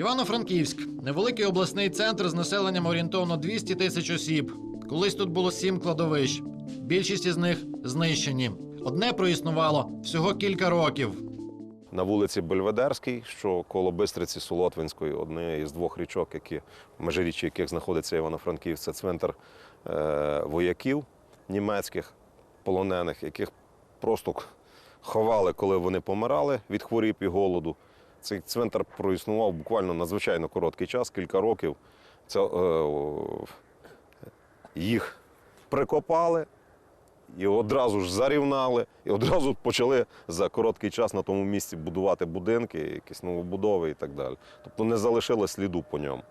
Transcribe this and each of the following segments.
Івано-Франківськ невеликий обласний центр з населенням орієнтовно 200 тисяч осіб. Колись тут було сім кладовищ. Більшість із них знищені. Одне проіснувало всього кілька років. на вулиці Бельведерській, що коло Бистриці Солотвинської, одне із двох річок, які межиріччя яких знаходиться Івано-Франківськ, це цвинтар е, вояків німецьких полонених, яких просто ховали, коли вони помирали від хворіб і голоду. Цей цвинтар проіснував буквально надзвичайно короткий час, кілька років. Це, е, їх прикопали, і одразу ж зарівнали, і одразу почали за короткий час на тому місці будувати будинки, якісь новобудови і так далі. Тобто не залишили сліду по ньому.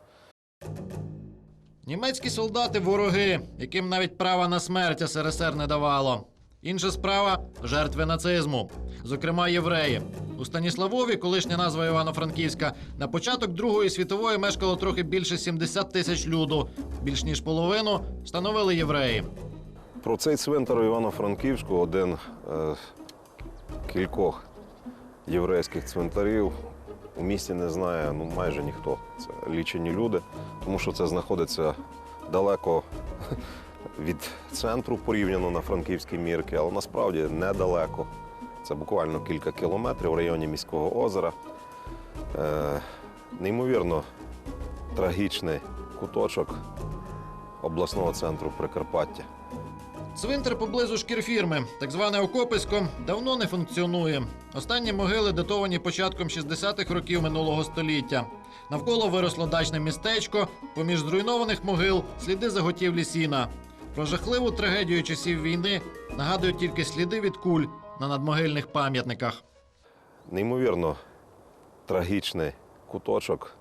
Німецькі солдати вороги, яким навіть права на смерть СРСР не давало. Інша справа жертви нацизму, зокрема євреї. У Станіславові, колишня назва Івано-Франківська, на початок Другої світової мешкало трохи більше 70 тисяч люду. Більш ніж половину становили євреї. Про цей цвинтар Івано-Франківську один е, кількох єврейських цвинтарів у місті не знає ну, майже ніхто. Це лічені люди, тому що це знаходиться далеко від центру порівняно на франківські мірки, але насправді недалеко. Це буквально кілька кілометрів в районі міського озера. Е, неймовірно трагічний куточок обласного центру Прикарпаття. Цвинтар поблизу шкірфірми, так зване Окописько, давно не функціонує. Останні могили датовані початком 60-х років минулого століття. Навколо виросло дачне містечко, поміж зруйнованих могил сліди заготівлі сіна. Про жахливу трагедію часів війни нагадують тільки сліди від куль на надмогильних пам'ятниках. Неймовірно трагічний куточок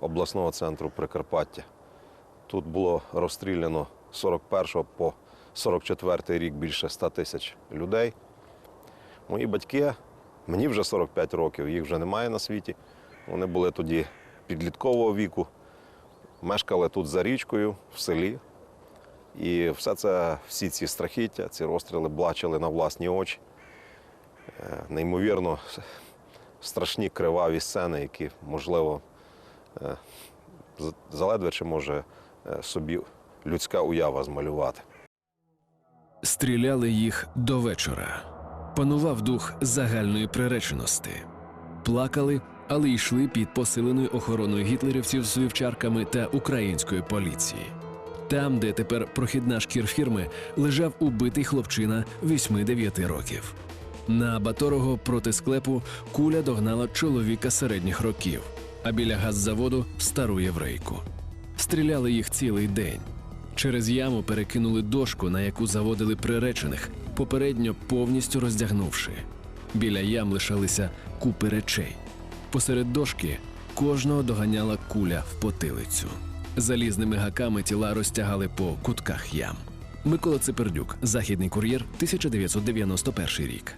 обласного центру Прикарпаття. Тут було розстріляно з 41 по 44 рік більше 100 тисяч людей. Мої батьки, мені вже 45 років, їх вже немає на світі. Вони були тоді підліткового віку, мешкали тут за річкою в селі. І все це, всі ці страхіття, ці розстріли бачили на власні очі. Е, Неймовірно страшні криваві сцени, які, можливо, е, заледве чи може е, собі людська уява змалювати. Стріляли їх до вечора. Панував дух загальної приреченості. Плакали, але йшли під посиленою охороною гітлерівців з вівчарками та української поліції. Там, де тепер прохідна шкірфірми, лежав убитий хлопчина 8-9 років. На Баторого проти склепу куля догнала чоловіка середніх років, а біля газзаводу стару єврейку. Стріляли їх цілий день. Через яму перекинули дошку, на яку заводили приречених, попередньо повністю роздягнувши. Біля ям лишалися купи речей. Посеред дошки кожного доганяла куля в потилицю. Залізними гаками тіла розтягали по кутках ям. Микола Цепердюк, Західний кур'єр, 1991 рік.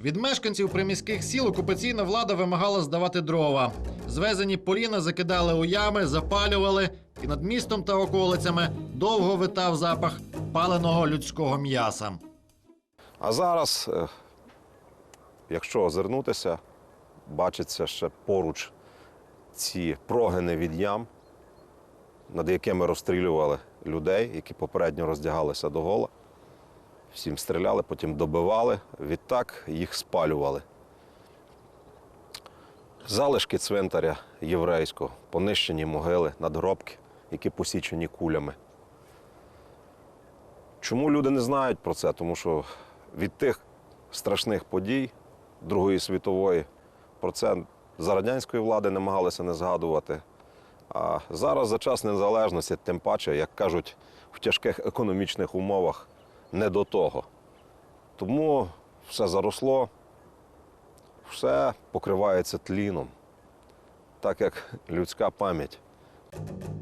Від мешканців приміських сіл окупаційна влада вимагала здавати дрова. Звезені поліна закидали у ями, запалювали, і над містом та околицями довго витав запах паленого людського м'яса. А зараз, е, якщо озирнутися, бачиться ще поруч ці прогини від ям, над якими розстрілювали людей, які попередньо роздягалися до гола. Всім стріляли, потім добивали, відтак їх спалювали. Залишки цвинтаря єврейського, понищені могили, надгробки, які посічені кулями. Чому люди не знають про це? Тому що від тих страшних подій Другої світової про це за радянської влади намагалися не згадувати. А зараз за час незалежності, тим паче, як кажуть, в тяжких економічних умовах не до того. Тому все заросло, все покривається тліном, так як людська пам'ять.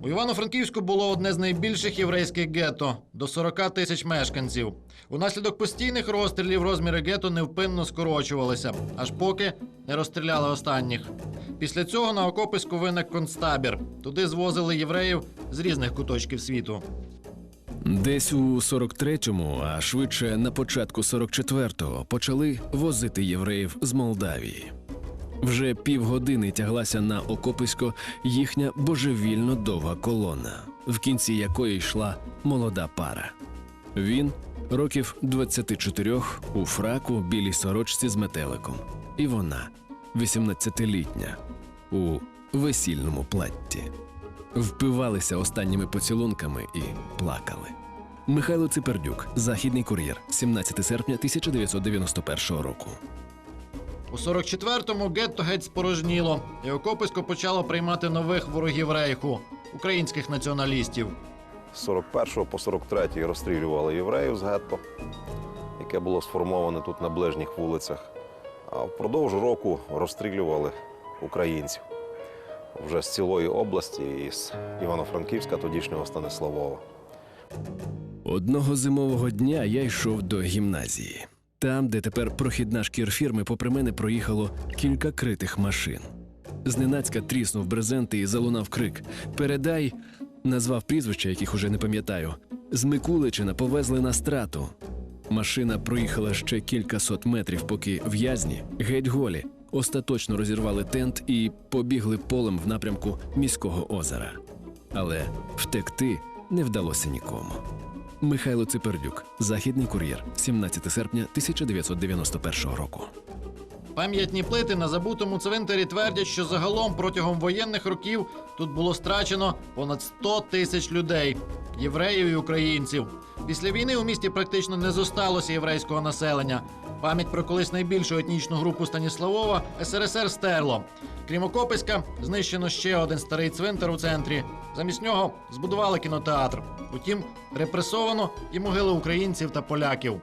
У Івано-Франківську було одне з найбільших єврейських гетто до 40 тисяч мешканців. Унаслідок постійних розстрілів розміри гетто невпинно скорочувалися, аж поки не розстріляли останніх. Після цього на окопиську виник концтабір. Туди звозили євреїв з різних куточків світу. Десь у 43-му, а швидше на початку 44-го, почали возити євреїв з Молдавії. Вже півгодини тяглася на окописько їхня божевільно довга колона, в кінці якої йшла молода пара. Він років 24 у фраку білій сорочці з метеликом, і вона 18-літня у весільному платті. Впивалися останніми поцілунками і плакали. Михайло Ципердюк, Західний кур'єр, 17 серпня 1991 року. У 44-му гетто геть спорожніло, і окописько почало приймати нових ворогів рейху українських націоналістів. З 41 по 43 розстрілювали євреїв з гетто, яке було сформоване тут на ближніх вулицях. А впродовж року розстрілювали українців вже з цілої області і з Івано-Франківська, тодішнього Станиславова. Одного зимового дня я йшов до гімназії. Там, де тепер прохідна шкірфірми, попри мене проїхало кілька критих машин. Зненацька тріснув брезент і залунав крик: Передай, назвав прізвища, яких уже не пам'ятаю. З Микуличина повезли на страту. Машина проїхала ще кілька сот метрів, поки в'язні, геть голі, остаточно розірвали тент і побігли полем в напрямку міського озера. Але втекти не вдалося нікому. Михайло Ципердюк, Західний кур'єр, 17 серпня 1991 року. Пам'ятні плити на забутому цвинтарі твердять, що загалом протягом воєнних років тут було страчено понад 100 тисяч людей євреїв і українців. Після війни у місті практично не зосталося єврейського населення. Пам'ять про колись найбільшу етнічну групу Станіславова СРСР стерло. Крім Окописька, знищено ще один старий цвинтар у центрі. Замість нього збудували кінотеатр. Утім, репресовано і могили українців та поляків.